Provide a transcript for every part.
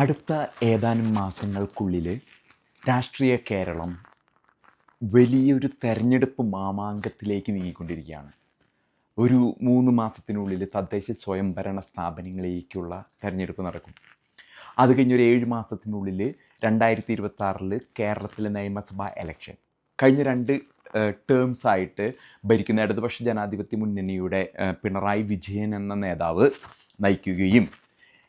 അടുത്ത ഏതാനും മാസങ്ങൾക്കുള്ളിൽ രാഷ്ട്രീയ കേരളം വലിയൊരു തെരഞ്ഞെടുപ്പ് മാമാങ്കത്തിലേക്ക് നീങ്ങിക്കൊണ്ടിരിക്കുകയാണ്. ഒരു മൂന്ന് മാസത്തിനുള്ളിൽ തദ്ദേശ സ്വയംഭരണ സ്ഥാപനങ്ങളിലേക്കുള്ള തെരഞ്ഞെടുപ്പ് നടക്കും. അത് കഴിഞ്ഞൊരു ഏഴ് മാസത്തിനുള്ളിൽ രണ്ടായിരത്തി ഇരുപത്തി കേരളത്തിലെ നിയമസഭാ എലക്ഷൻ കഴിഞ്ഞ രണ്ട് ടേംസ് ആയിട്ട് ഭരിക്കുന്ന ഇടതുപക്ഷ ജനാധിപത്യ മുന്നണിയുടെ പിണറായി വിജയൻ എന്ന നേതാവ് നയിക്കുകയും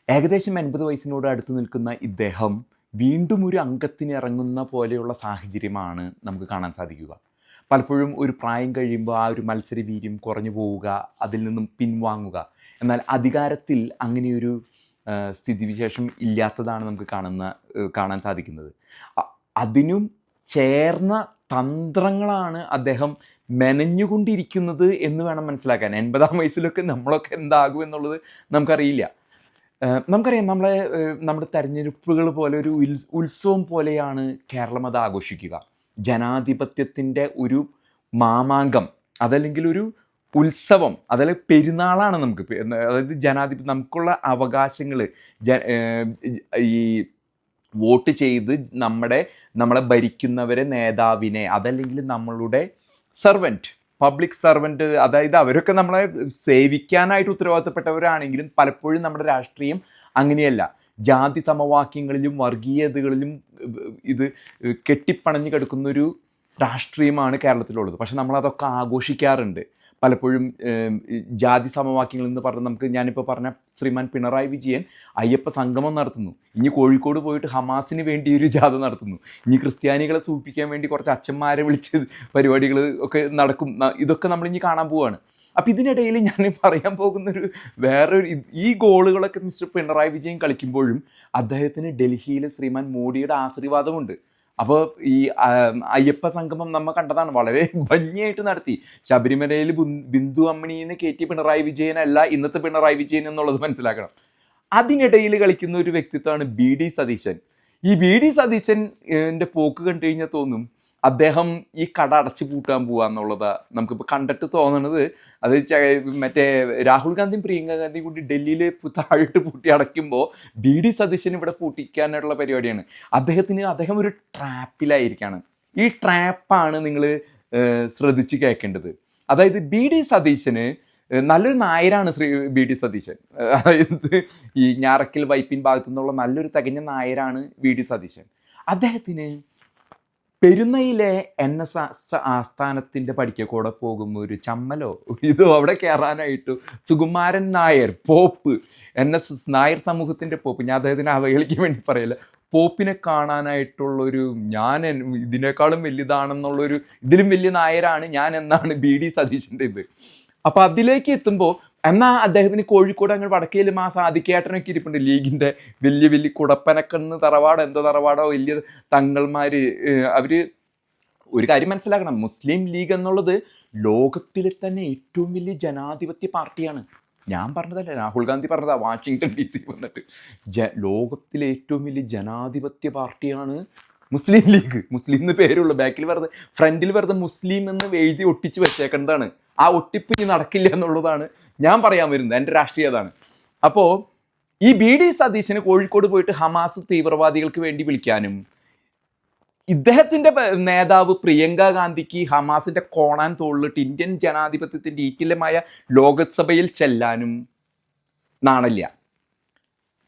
ഏകദേശം എൺപത് വയസ്സിനോട് അടുത്ത് നിൽക്കുന്ന ഇദ്ദേഹം വീണ്ടും ഒരു അംഗത്തിന് ഇറങ്ങുന്ന പോലെയുള്ള സാഹചര്യമാണ് നമുക്ക് കാണാൻ സാധിക്കുക. പലപ്പോഴും ഒരു പ്രായം കഴിയുമ്പോൾ ആ ഒരു മത്സരവീര്യം കുറഞ്ഞു പോവുക അതിൽ നിന്നും പിൻവാങ്ങുക. എന്നാൽ അധികാരത്തിൽ അങ്ങനെയൊരു സ്ഥിതിവിശേഷം ഇല്ലാത്തതാണ് നമുക്ക് കാണുന്ന കാണാൻ സാധിക്കുന്നത്. അതിനും ചേർന്ന തന്ത്രങ്ങളാണ് അദ്ദേഹം മെനഞ്ഞുകൊണ്ടിരിക്കുന്നത് എന്ന് വേണം മനസ്സിലാക്കാൻ. എൺപതാം വയസ്സിലൊക്കെ നമ്മളൊക്കെ എന്താകും എന്നുള്ളത് നമുക്കറിയില്ല. നമുക്കറിയാം നമ്മളെ നമ്മുടെ തെരഞ്ഞെടുപ്പുകൾ പോലെ ഒരു ഉത്സവം പോലെയാണ് കേരളം അത് ആഘോഷിക്കുക. ജനാധിപത്യത്തിന്റെ ഒരു മാമാങ്കം അതല്ലെങ്കിൽ ഒരു ഉത്സവം അതല്ലെങ്കിൽ പെരുന്നാളാണ് നമുക്ക് അതായത് ജനാധിപത്യം നമുക്കുള്ള അവകാശങ്ങൾ ജ ഈ വോട്ട് ചെയ്ത് നമ്മുടെ നമ്മളെ ഭരിക്കുന്നവരെ നേതാവിനെ അതല്ലെങ്കിൽ നമ്മളുടെ സെർവന്റ് പബ്ലിക് സർവന്റ് അതായത് അവരൊക്കെ നമ്മളെ സേവിക്കാനായിട്ട് ഉത്തരവാദിത്തപ്പെട്ടവരാണെങ്കിലും പലപ്പോഴും നമ്മുടെ രാഷ്ട്രീയം അങ്ങനെയല്ല. ജാതി സമവാക്യങ്ങളിലും വർഗീയതകളിലും ഇത് കെട്ടിപ്പണഞ്ഞു കിടക്കുന്നൊരു രാഷ്ട്രീയമാണ് കേരളത്തിലുള്ളത്. പക്ഷെ നമ്മളതൊക്കെ ആഘോഷിക്കാറുണ്ട്. പലപ്പോഴും ജാതി സമവാക്യങ്ങൾ എന്ന് പറഞ്ഞ് നമുക്ക് ഞാനിപ്പോൾ പറഞ്ഞ ശ്രീമാൻ പിണറായി വിജയൻ അയ്യപ്പ സംഗമം നടത്തുന്നു. ഇനി കോഴിക്കോട് പോയിട്ട് ഹമാസിന് വേണ്ടി ഒരു ജാഥ നടത്തുന്നു. ഇനി ക്രിസ്ത്യാനികളെ സൂചിപ്പിക്കാൻ വേണ്ടി കുറച്ച് അച്ഛന്മാരെ വിളിച്ച് പരിപാടികൾ ഒക്കെ നടക്കും. ഇതൊക്കെ നമ്മൾ ഇനി കാണാൻ പോവുകയാണ് അപ്പം ഇതിനിടയിൽ ഞാൻ പറയാൻ പോകുന്നൊരു വേറൊരു ഈ ഗോളുകളൊക്കെ മിസ്റ്റർ പിണറായി വിജയൻ കളിക്കുമ്പോഴും അദ്ദേഹത്തിന് ഡൽഹിയിലെ ശ്രീമാൻ മോഡിയുടെ ആശീർവാദമുണ്ട്. അപ്പോൾ ഈ അയ്യപ്പ സംഗമം നമ്മൾ കണ്ടതാണ്. വളരെ ഭംഗിയായിട്ട് നടത്തി. ശബരിമലയിൽ ബിന്ദു ബിന്ദു അമ്മണീനെ കയറ്റി പിണറായി വിജയനല്ല ഇന്നത്തെ പിണറായി വിജയൻ എന്നുള്ളത് മനസ്സിലാക്കണം. അതിനിടയിൽ കളിക്കുന്ന ഒരു വ്യക്തിത്വമാണ് ബി ഡി സതീശൻ. ഈ വി ഡി സതീശൻ എന്റെ പോക്ക് കണ്ടു കഴിഞ്ഞാൽ തോന്നും അദ്ദേഹം ഈ കട അടച്ചു പൂട്ടാൻ പോവുക എന്നുള്ളതാ നമുക്കിപ്പോൾ കണ്ടിട്ട് തോന്നണത്. അത് മറ്റേ രാഹുൽ ഗാന്ധിയും പ്രിയങ്ക ഗാന്ധിയും കൂടി ഡൽഹിയിൽ താഴിട്ട് പൂട്ടി അടയ്ക്കുമ്പോൾ ബി ഡി സതീശൻ ഇവിടെ പൂട്ടിക്കാനുള്ള പരിപാടിയാണ്. അദ്ദേഹത്തിന് അദ്ദേഹം ഒരു ട്രാപ്പിലായിരിക്കാണ്. ഈ ട്രാപ്പാണ് നിങ്ങൾ ശ്രദ്ധിച്ച് കേൾക്കേണ്ടത് അതായത് ബി ഡി സതീശന് നല്ലൊരു നായരാണ് ശ്രീ ബി ഡി സതീശൻ. അതായത് ഈ ഞാറക്കൽ വൈപ്പിൻ ഭാഗത്തു നിന്നുള്ള നല്ലൊരു തികഞ്ഞ നായരാണ് ബി ഡി സതീശൻ. അദ്ദേഹത്തിന് പെരുന്നയിലെ എൻ എസ് ആസ്ഥാനത്തിന്റെ പഠിക്കക്കൂടെ പോകുമ്പോൾ ഒരു ചമ്മലോ ഇതോ അവിടെ കയറാനായിട്ട് Sukumaran Nair pope N S S Nair സമൂഹത്തിന്റെ പോപ്പ്. ഞാൻ അദ്ദേഹത്തിന് അവഹേളിക്കാൻ വേണ്ടി പറയില്ല. പോപ്പിനെ കാണാനായിട്ടുള്ളൊരു ഞാൻ ഇതിനേക്കാളും വലിയതാണെന്നുള്ളൊരു ഇതിലും വലിയ നായരാണ് ഞാൻ എന്നാണ് ബി ഡി സതീശന്റെ ഇത് അപ്പൊ അതിലേക്ക് എത്തുമ്പോൾ എന്നാ അദ്ദേഹത്തിന് കോഴിക്കോട് അങ്ങനെ വടക്കേലും ആ സാധിക്കേട്ടനൊക്കെ ഇരിപ്പുണ്ട്. ലീഗിന്റെ വലിയ വലിയ കുടപ്പനക്കണ്ണ് തറവാടോ എന്തോ തറവാടോ വലിയ തങ്ങൾമാര് അവർ ഒരു കാര്യം മനസ്സിലാക്കണം. മുസ്ലിം ലീഗ് എന്നുള്ളത് ലോകത്തിലെ തന്നെ ഏറ്റവും വലിയ ജനാധിപത്യ പാർട്ടിയാണ്. ഞാൻ പറഞ്ഞതല്ല രാഹുൽ ഗാന്ധി പറഞ്ഞതാ വാഷിങ്ടൺ ഡി സി വന്നിട്ട്. ജ ലോകത്തിലെ ഏറ്റവും വലിയ ജനാധിപത്യ പാർട്ടിയാണ് മുസ്ലിം ലീഗ്. മുസ്ലിം എന്ന് പേരുള്ളൂ. ബാക്കിൽ വെറുതെ ഫ്രണ്ടിൽ വെറുതെ മുസ്ലിം എന്ന് എഴുതി ഒട്ടിച്ച് വെച്ചേക്കേണ്ടതാണ് ആ ഒട്ടിപ്പ് ഇനി നടക്കില്ല എന്നുള്ളതാണ് ഞാൻ പറയാൻ വരുന്നത് എന്റെ രാഷ്ട്രീയ അതാണ് അപ്പോൾ ഈ ബി ഡി സതീശന് കോഴിക്കോട് പോയിട്ട് ഹമാസ് തീവ്രവാദികൾക്ക് വേണ്ടി വിളിക്കാനും ഇദ്ദേഹത്തിന്റെ നേതാവ് പ്രിയങ്ക ഗാന്ധിക്ക് ഹമാസിന്റെ കോണാൻ തോളിലിട്ട് ഇന്ത്യൻ ജനാധിപത്യത്തിന്റെ ഈറ്റിലമായ ലോകസഭയിൽ ചെല്ലാനും നാണല്ല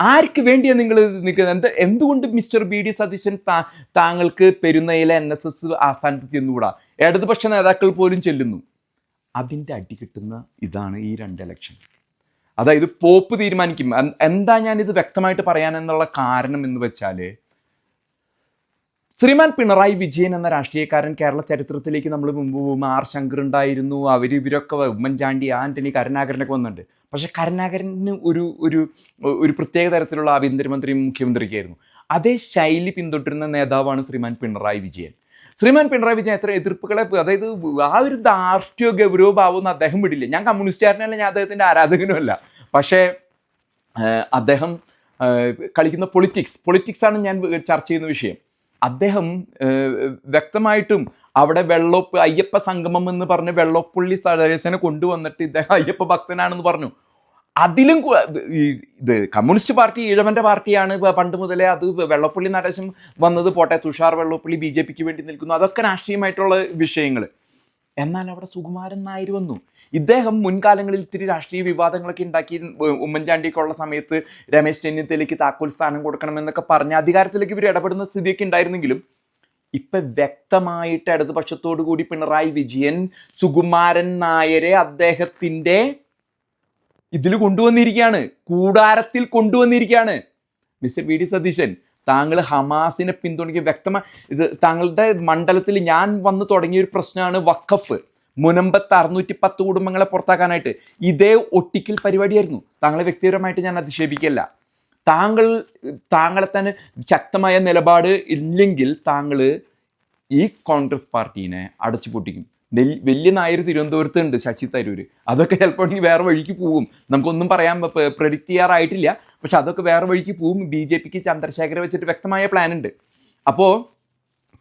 ആർക്ക് വേണ്ടിയാ നിങ്ങൾ നിൽക്കുന്നത്? എന്ത് എന്തുകൊണ്ട് മിസ്റ്റർ ബി ഡി സതീശൻ താ താങ്കൾക്ക് പെരുന്നയിലെ എൻ എസ് എസ് ആസ്ഥാനത്ത് ചെന്നുകൂടാ? ഇടതുപക്ഷ നേതാക്കൾ പോലും ചെല്ലുന്നു. അതിന്റെ അടി കിട്ടുന്ന ഇതാണ് ഈ രണ്ട് ഇലക്ഷൻ അതായത് പോപ്പ് തീരുമാനിക്കും. എന്താ ഞാനിത് വ്യക്തമായിട്ട് പറയാനെന്നുള്ള കാരണം എന്ന് വെച്ചാൽ ശ്രീമാൻ പിണറായി വിജയൻ എന്ന രാഷ്ട്രീയക്കാരൻ കേരള ചരിത്രത്തിലേക്ക് നമ്മൾ മുമ്പ് ആർ ശങ്കർ ഉണ്ടായിരുന്നു അവർ ഇവരൊക്കെ ഉമ്മൻചാണ്ടി ആന്റണി കരുണാകരനൊക്കെ വന്നിട്ടുണ്ട്. പക്ഷേ കരുണാകരന് ഒരു ഒരു ഒരു പ്രത്യേക തരത്തിലുള്ള ആഭ്യന്തരമന്ത്രിയും മുഖ്യമന്ത്രിയൊക്കെ ആയിരുന്നു. അതേ ശൈലി പിന്തുടരുന്ന നേതാവാണ് ശ്രീമാൻ പിണറായി വിജയൻ. ശ്രീമാൻ പിണറായി വിജയൻ എത്ര എതിർപ്പുകളെ അതായത് ആ ഒരു ദാർഷ്ട്യ ഗൗരവഭാവമൊന്നും അദ്ദേഹം വിടില്ല. ഞാൻ കമ്മ്യൂണിസ്റ്റുകാരനല്ല ഞാൻ അദ്ദേഹത്തിന്റെ ആരാധകനുമല്ല. പക്ഷേ അദ്ദേഹം കളിക്കുന്ന പൊളിറ്റിക്സ് പൊളിറ്റിക്സാണ് ഞാൻ ചർച്ച ചെയ്യുന്ന വിഷയം. അദ്ദേഹം വ്യക്തമായിട്ടും അവിടെ വെള്ളോപ്പ് അയ്യപ്പ സംഗമം എന്ന് പറഞ്ഞ് വെള്ളോപ്പുള്ളി സദേശനെ കൊണ്ടുവന്നിട്ട് ഇദ്ദേഹം അയ്യപ്പ ഭക്തനാണെന്ന് പറഞ്ഞു. അതിലും ഇത് കമ്മ്യൂണിസ്റ്റ് പാർട്ടി ഈഴവന്റെ പാർട്ടിയാണ് പണ്ട് മുതലേ അത് വെള്ളപ്പള്ളി നടേശം വന്നത് പോട്ടെ തുഷാർ വെള്ളപ്പള്ളി ബി ജെ പിക്ക് വേണ്ടി നിൽക്കുന്നു. അതൊക്കെ രാഷ്ട്രീയമായിട്ടുള്ള വിഷയങ്ങൾ എന്നാൽ അവിടെ സുകുമാരൻ നായർ വന്നു. ഇദ്ദേഹം മുൻകാലങ്ങളിൽ ഇത്തിരി രാഷ്ട്രീയ വിവാദങ്ങളൊക്കെ ഉണ്ടാക്കി ഉമ്മൻചാണ്ടിയൊക്കെ ഉള്ള സമയത്ത് രമേശ് ചെന്നിത്തലയ്ക്ക് താക്കോൽ സ്ഥാനം കൊടുക്കണമെന്നൊക്കെ പറഞ്ഞ് അധികാരത്തിലേക്ക് ഇവർ ഇടപെടുന്ന സ്ഥിതിയൊക്കെ ഉണ്ടായിരുന്നെങ്കിലും ഇപ്പൊ വ്യക്തമായിട്ട് ഇടതുപക്ഷത്തോടു കൂടി പിണറായി വിജയൻ സുകുമാരൻ നായരെ അദ്ദേഹത്തിന്റെ ഇതിൽ കൊണ്ടുവന്നിരിക്കുകയാണ് കൂടാരത്തിൽ കൊണ്ടുവന്നിരിക്കുകയാണ്. മിസ്റ്റർ വി ഡി സതീശൻ താങ്കൾ ഹമാസിനെ പിന്തുണയ്ക്കുക വ്യക്തമായി ഇത് താങ്കളുടെ മണ്ഡലത്തിൽ ഞാൻ വന്ന് തുടങ്ങിയ ഒരു പ്രശ്നമാണ് വഖഫ്. മുനമ്പത്ത് അറുന്നൂറ്റി പത്ത് കുടുംബങ്ങളെ പുറത്താക്കാനായിട്ട്. ഇതേ ഒട്ടിക്കൽ പരിപാടിയായിരുന്നു. താങ്കളെ വ്യക്തിപരമായിട്ട് ഞാൻ അധിക്ഷേപിക്കല്ല താങ്കൾ താങ്കളെ തന്നെ ശക്തമായ നിലപാട് ഇല്ലെങ്കിൽ താങ്കൾ ഈ കോൺഗ്രസ് പാർട്ടീനെ അടച്ചു പൊട്ടിക്കും വലിയ നായർ തിരുവനന്തപുരത്ത് ഉണ്ട് ശശി തരൂര്. അതൊക്കെ ചിലപ്പോൾ വേറെ വഴിക്ക് പോകും നമുക്കൊന്നും പറയാൻ പ്രഡിക്റ്റ് ചെയ്യാറായിട്ടില്ല. പക്ഷെ അതൊക്കെ വേറെ വഴിക്ക് പോകും ബി ജെ പിക്ക് ചന്ദ്രശേഖരെ വെച്ചിട്ട് വ്യക്തമായ പ്ലാൻ ഉണ്ട് അപ്പോൾ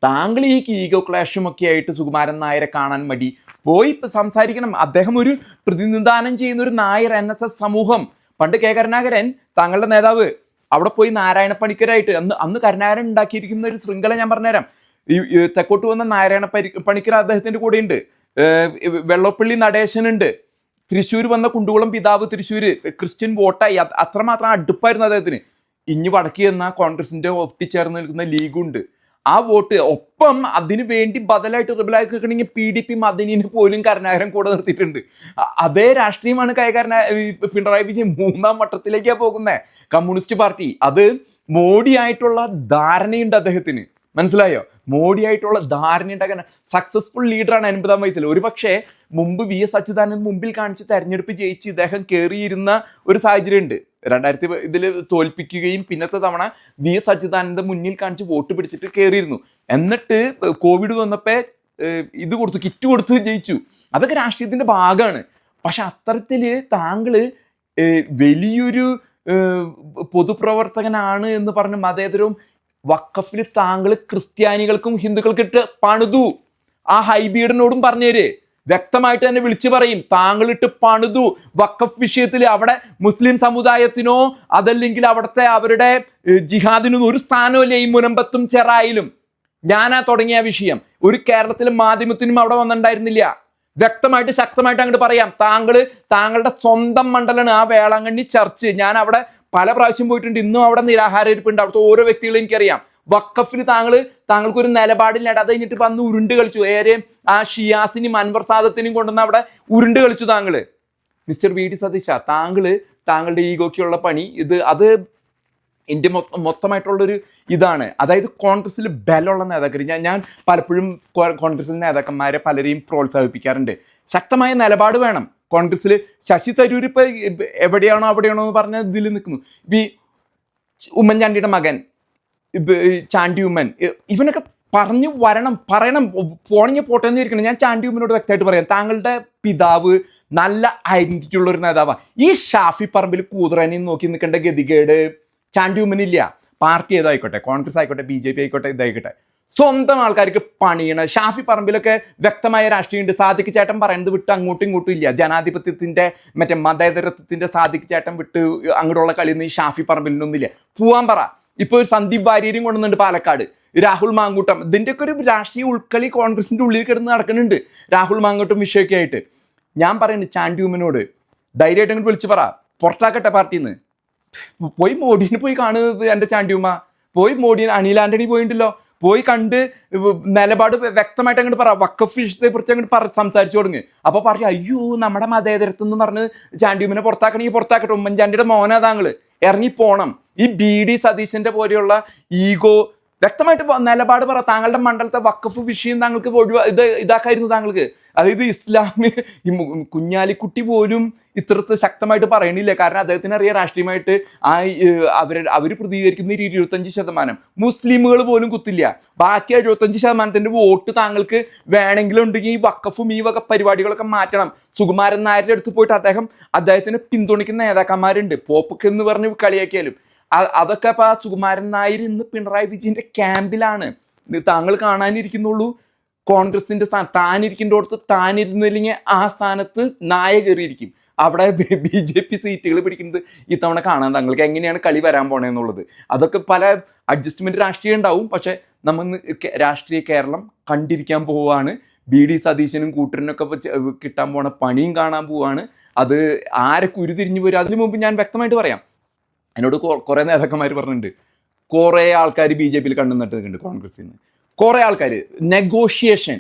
താങ്കൾ ഈ ഈഗോ ക്ലാഷും ഒക്കെ ആയിട്ട് സുകുമാരൻ നായരെ കാണാൻ മടി. പോയി സംസാരിക്കണം. അദ്ദേഹം ഒരു പ്രതിനിധാനം ചെയ്യുന്ന ഒരു നായർ എൻ എസ് എസ് സമൂഹം. പണ്ട് കെ കരുണാകരൻ താങ്കളുടെ നേതാവ് അവിടെ പോയി നാരായണ പണിക്കരായിട്ട് അന്ന് അന്ന് കരുണാകരൻ ഉണ്ടാക്കിയിരിക്കുന്ന ഒരു ശൃംഖല ഞാൻ പറഞ്ഞുതരാം. ഈ തെക്കോട്ട് വന്ന നാരായണ പരി പണിക്കർ അദ്ദേഹത്തിന്റെ കൂടെ ഉണ്ട് വെള്ളപ്പള്ളി നടേശനുണ്ട്. തൃശ്ശൂർ വന്ന കുണ്ടുകുളം പിതാവ് തൃശ്ശൂർ ക്രിസ്ത്യൻ വോട്ടായി. അത്രമാത്രം അടുപ്പായിരുന്നു അദ്ദേഹത്തിന്. ഇഞ്ഞു വടക്കി എന്ന കോൺഗ്രസിന്റെ ഒട്ടിച്ചേർന്ന് നിൽക്കുന്ന ലീഗുണ്ട്. ആ വോട്ട് ഒപ്പം അതിനു വേണ്ടി ബദലായിട്ട് റിബലായി നിൽക്കണമെങ്കിൽ പി ഡി പി മദനീനെ പോലും കരുണാകരൻ കൂടെ നിർത്തിയിട്ടുണ്ട്. അതേ രാഷ്ട്രീയമാണ് കൈകാരന പിണറായി വിജയൻ മൂന്നാം വട്ടത്തിലേക്കാണ് പോകുന്നത് കമ്മ്യൂണിസ്റ്റ് പാർട്ടി. അത് മോഡിയായിട്ടുള്ള ധാരണയുണ്ട് അദ്ദേഹത്തിന്. മനസ്സിലായോ? മോഡിയായിട്ടുള്ള ധാരണ ഉണ്ടാക്കാൻ സക്സസ്ഫുൾ ലീഡറാണ് അൻപതാം വയസ്സിൽ. ഒരുപക്ഷെ മുമ്പ് വി എസ് അച്യുതാനന്ദൻ മുമ്പിൽ കാണിച്ച് തെരഞ്ഞെടുപ്പ് ജയിച്ച് ഇദ്ദേഹം കയറിയിരുന്ന ഒരു സാഹചര്യം ഉണ്ട് രണ്ടായിരത്തി ഇതിൽ തോൽപ്പിക്കുകയും പിന്നത്തെ തവണ വി എസ് അച്യുതാനന്ദൻ മുന്നിൽ കാണിച്ച് വോട്ട് പിടിച്ചിട്ട് കയറിയിരുന്നു എന്നിട്ട് കോവിഡ് വന്നപ്പോൾ ഇത് കൊടുത്തു കിറ്റ് കൊടുത്ത് ജയിച്ചു. അതൊക്കെ രാഷ്ട്രീയത്തിന്റെ ഭാഗമാണ്. പക്ഷെ അത്തരത്തിൽ താങ്കൾ വലിയൊരു പൊതുപ്രവർത്തകനാണ് എന്ന് പറഞ്ഞ് മതേതരവും വക്കഫിൽ താങ്കൾ ക്രിസ്ത്യാനികൾക്കും ഹിന്ദുക്കൾക്കും ഇട്ട് പണിതു. ആ ഹൈബീഡിനോടും പറഞ്ഞേര്. വ്യക്തമായിട്ട് തന്നെ വിളിച്ചു പറയും താങ്കളിട്ട് പണിതു. വക്കഫ് വിഷയത്തിൽ അവിടെ മുസ്ലിം സമുദായത്തിനോ അതല്ലെങ്കിൽ അവിടുത്തെ അവരുടെ ജിഹാദിനൊന്നും ഒരു സ്ഥാനമില്ല ഈ മുനമ്പത്തും ചെറായിലും. ഞാനാ തുടങ്ങിയ വിഷയം. ഒരു കേരളത്തിലെ മാധ്യമത്തിനും അവിടെ വന്നിട്ടുണ്ടായിരുന്നില്ല. വ്യക്തമായിട്ട് ശക്തമായിട്ട് അങ്ങോട്ട് പറയാം താങ്കൾ താങ്കളുടെ സ്വന്തം മണ്ഡലമാണ് ആ വേളാങ്കണ്ണി ചർച്ച്. ഞാൻ അവിടെ പല പ്രാവശ്യം പോയിട്ടുണ്ട്. ഇന്നും അവിടെ നിരാഹാര ഇരിപ്പുണ്ട് അവിടുത്തെ ഓരോ വ്യക്തികളും എനിക്കറിയാം. വക്കഫിൽ താങ്കൾ താങ്കൾക്ക് ഒരു നിലപാടില്ല. അത് കഴിഞ്ഞിട്ട് വന്ന് ഉരുണ്ട് കളിച്ചു. ഏറെ ആ ഷിയാസിനും അൻവർ സാദത്തിനും കൊണ്ടുവന്ന് അവിടെ ഉരുണ്ട് കളിച്ചു താങ്കൾ മിസ്റ്റർ വി ഡി സതീശ താങ്കൾ താങ്കളുടെ ഈഗോയ്ക്കുള്ള പണി ഇത് അത് എന്റെ മൊത്തം മൊത്തമായിട്ടുള്ളൊരു ഇതാണ്. അതായത് കോൺഗ്രസ്സിൽ ബലമുള്ള നേതാക്കൾ ഞാൻ ഞാൻ പലപ്പോഴും കോൺഗ്രസ്സിലെ നേതാക്കന്മാരെ പലരെയും പ്രോത്സാഹിപ്പിക്കാറുണ്ട്. ശക്തമായ നിലപാട് വേണം. കോൺഗ്രസ്സിൽ ശശി തരൂർ ഇപ്പോൾ എവിടെയാണോ അവിടെയാണോ എന്ന് പറഞ്ഞ ഇതിൽ നിൽക്കുന്നു. ഇപ്പം ഈ ഉമ്മൻചാണ്ടിയുടെ മകൻ ചാണ്ടി ഉമ്മൻ ഇവനൊക്കെ പറഞ്ഞു വരണം പറയണം പോണെങ്കിൽ പോട്ടെ എന്ന് ഇരിക്കണം ഞാൻ ചാണ്ടി ഉമ്മനോട് വ്യക്തമായിട്ട് പറയാം. താങ്കളുടെ പിതാവ് നല്ല ഐഡന്റിറ്റി ഉള്ള ഒരു നേതാവാ. ഈ ഷാഫി പറമ്പിൽ കൂതറനെ നോക്കി നിൽക്കേണ്ട ഗതികേട് ചാണ്ടി ഉമ്മനില്ല. പാർട്ടി ഏതായിക്കോട്ടെ കോൺഗ്രസ് ആയിക്കോട്ടെ ബി ജെ പി ആയിക്കോട്ടെ ഇതായിക്കോട്ടെ. സ്വന്തം ആൾക്കാർക്ക് പണിയണ. ഷാഫി പറമ്പിലൊക്കെ വ്യക്തമായ രാഷ്ട്രീയമുണ്ട്. സാദിഖ് ചേട്ടൻ പറയുന്നത് വിട്ട് അങ്ങോട്ടും ഇങ്ങോട്ടും ഇല്ല. ജനാധിപത്യത്തിന്റെ മറ്റേ മതേതരത്വത്തിന്റെ സാദിഖ് ചേട്ടൻ വിട്ട് അങ്ങോട്ടുള്ള കളിയൊന്നും ഈ ഷാഫി പറമ്പിലൊന്നും ഇല്ല പോവാൻ പറ. ഇപ്പോൾ ഒരു സന്ദീപ് വാര്യരും കൊണ്ടുവന്നുണ്ട് പാലക്കാട്. രാഹുൽ മാങ്കൂട്ടം. ഇതിന്റെയൊക്കെ ഒരു രാഷ്ട്രീയ ഉൾക്കളി കോൺഗ്രസിന്റെ ഉള്ളിൽ കിടന്ന് നടക്കുന്നുണ്ട്. രാഹുൽ മാങ്കൂട്ടം വിഷയമൊക്കെ ആയിട്ട്. ഞാൻ പറയുന്നത് ചാൻഡ്യൂമിനോട് ധൈര്യമായിട്ട് അങ്ങനെ വിളിച്ച് പറ. പുറത്താക്കട്ടെ പാർട്ടിയിൽ നിന്ന് പോയി മോഡിനെ പോയി കാണുക എന്റെ ചാണ്ടിയുമ്മ പോയി മോഡി അനിൽ ആന്റണി പോയിണ്ടല്ലോ പോയി കണ്ട് നിലപാട് വ്യക്തമായിട്ട് അങ്ങോട്ട് പറ. വക്കഫ് വിഷയത്തെ കുറിച്ച് അങ്ങോട്ട് സംസാരിച്ചു തുടങ്ങി. അപ്പൊ പറയും അയ്യോ നമ്മുടെ മതേതരത്വം എന്ന് പറഞ്ഞ് ചാണ്ടിയുമ്മനെ പുറത്താക്കണമെങ്കിൽ പുറത്താക്കട്ടെ. ഉമ്മൻചാണ്ടിയുടെ മോനാ താങ്കൾ ഇറങ്ങി പോണം ഈ ബി ഡി സതീശന്റെ പോലെയുള്ള ഈഗോ വ്യക്തമായിട്ട് നിലപാട് പറ. താങ്കളുടെ മണ്ഡലത്തെ വക്കഫ് വിഷയം താങ്കൾക്ക് ഒഴിവാ ഇത് ഇതാക്കായിരുന്നു താങ്കൾക്ക്. അതായത് ഇസ്ലാമി കുഞ്ഞാലിക്കുട്ടി പോലും ഇത്രത്ത് ശക്തമായിട്ട് പറയണില്ല. കാരണം അദ്ദേഹത്തിന് അറിയാം രാഷ്ട്രീയമായിട്ട് ആ അവരുടെ അവർ പ്രതികരിക്കുന്ന ഒരു ഇരുപത്തഞ്ച് ശതമാനം. മുസ്ലിമുകൾ പോലും കുത്തില്ല. ബാക്കി എഴുപത്തഞ്ച് ശതമാനത്തിന്റെ വോട്ട് താങ്കൾക്ക് വേണമെങ്കിലും ഉണ്ടെങ്കിൽ ഈ വക്കഫും ഈ വക പരിപാടികളൊക്കെ മാറ്റണം. സുകുമാരൻ നായരുടെ അടുത്ത് പോയിട്ട് അദ്ദേഹം അദ്ദേഹത്തിന് പിന്തുണയ്ക്കുന്ന നേതാക്കന്മാരുണ്ട്. പോപ്പൊക്കെ എന്ന് പറഞ്ഞ് കളിയാക്കിയാലും. അതൊക്കെ അപ്പൊ ആ സുകുമാരൻ നായർ ഇന്ന് പിണറായി വിജയന്റെ ക്യാമ്പിലാണ്. താങ്കൾ കാണാനിരിക്കുന്നുള്ളൂ. കോൺഗ്രസിന്റെ സ്ഥാനം താനിരിക്കേണ്ടടുത്ത് താനിരുന്നില്ലെങ്കിൽ ആ സ്ഥാനത്ത് നായ കയറിയിരിക്കും. അവിടെ ബി ജെ പി സീറ്റുകൾ പിടിക്കുന്നത് ഇത്തവണ കാണാൻ താങ്കൾക്ക് എങ്ങനെയാണ് കളി വരാൻ പോണേന്നുള്ളത് അതൊക്കെ പല അഡ്ജസ്റ്റ്മെന്റ് രാഷ്ട്രീയം ഉണ്ടാവും. പക്ഷെ നമ്മൾ രാഷ്ട്രീയ കേരളം കണ്ടിരിക്കാൻ പോവാണ് ബി ഡി സതീശനും കൂട്ടരനൊക്കെ കിട്ടാൻ പോണ പണിയും കാണാൻ പോവാണ് അത് ആരെ കുരുതിരിഞ്ഞു പോരും അതിനു മുമ്പ് ഞാൻ വ്യക്തമായിട്ട് പറയാം. എന്നോട് കുറേ നേതാക്കന്മാർ പറഞ്ഞിട്ടുണ്ട്. കുറേ ആൾക്കാർ ബി ജെ പിയിൽ കണ്ടു നട്ടിട്ടുണ്ട് കോൺഗ്രസിൽ നിന്ന് കുറേ ആൾക്കാർ നെഗോഷിയേഷൻ.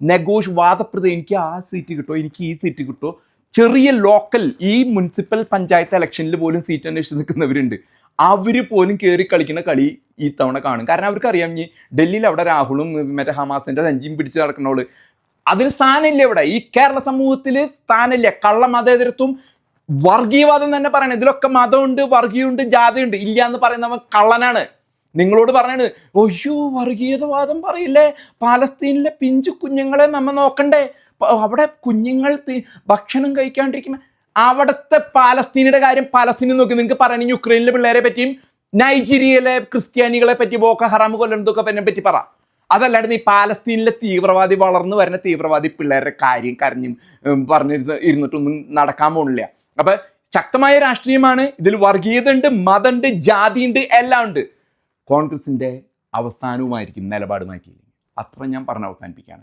നെഗോഷ് വാദപ്രതി എനിക്ക് ആ സീറ്റ് കിട്ടോ എനിക്ക് ഈ സീറ്റ് കിട്ടോ. ചെറിയ ലോക്കൽ ഈ മുനിസിപ്പൽ പഞ്ചായത്ത് ഇലക്ഷനിൽ പോലും സീറ്റ് അന്വേഷിച്ച് നിൽക്കുന്നവരുണ്ട്. അവർ പോലും കയറി കളിക്കുന്ന കളി ഈ തവണ കാണും. കാരണം അവർക്കറിയാം ഇനി ഡൽഹിയിൽ അവിടെ രാഹുലും മറ്റേ ഹമാസിന്റെ സഞ്ചിയും പിടിച്ച് നടക്കണോൾ അതിന് സ്ഥാനമില്ല ഇവിടെ. ഈ കേരള സമൂഹത്തിൽ സ്ഥാനമില്ല. കള്ള മതേതരത്വം വർഗീയവാദം തന്നെ പറയണം. ഇതിലൊക്കെ മതമുണ്ട് വർഗീയമുണ്ട് ജാതിയുണ്ട്. ഇല്ല എന്ന് പറയുന്നവൻ കള്ളനാണ്. നിങ്ങളോട് പറയണത് ഒയ്യോ വർഗീയതവാദം പറയില്ലേ? പാലസ്തീനിലെ പിഞ്ചു കുഞ്ഞുങ്ങളെ നമ്മൾ നോക്കണ്ടേ? അവിടെ കുഞ്ഞുങ്ങൾ ഭക്ഷണം കഴിക്കാണ്ടിരിക്കുമ്പോൾ അവിടുത്തെ പാലസ്തീനിയുടെ കാര്യം പാലസ്തീനിൽ നോക്കി. നിങ്ങൾക്ക് പറയണമെങ്കിൽ യുക്രൈനിലെ പിള്ളേരെ പറ്റിയും നൈജീരിയയിലെ ക്രിസ്ത്യാനികളെ പറ്റി ബോക്ക ഹറാം കൊല്ലുന്നതൊക്കെ എന്നെ പറ്റി പറ. അതല്ലാണ്ട് നീ പാലസ്തീനിലെ തീവ്രവാദി വളർന്നു വരുന്ന തീവ്രവാദി പിള്ളേരുടെ കാര്യം കരഞ്ഞും പറഞ്ഞിരുന്ന് ഇരുന്നിട്ടൊന്നും നടക്കാൻ പോണില്ല. അപ്പൊ ശക്തമായ രാഷ്ട്രീയമാണ് ഇതിൽ വർഗീയത ഉണ്ട് മതമുണ്ട് ജാതിയുണ്ട് എല്ലാം ഉണ്ട്. കോൺഗ്രസിന്റെ അവസാനവുമായിരിക്കും നിലപാട് മാറ്റിയില്ലെങ്കിൽ അത്ര ഞാൻ പറഞ്ഞ് അവസാനിപ്പിക്കുകയാണ്.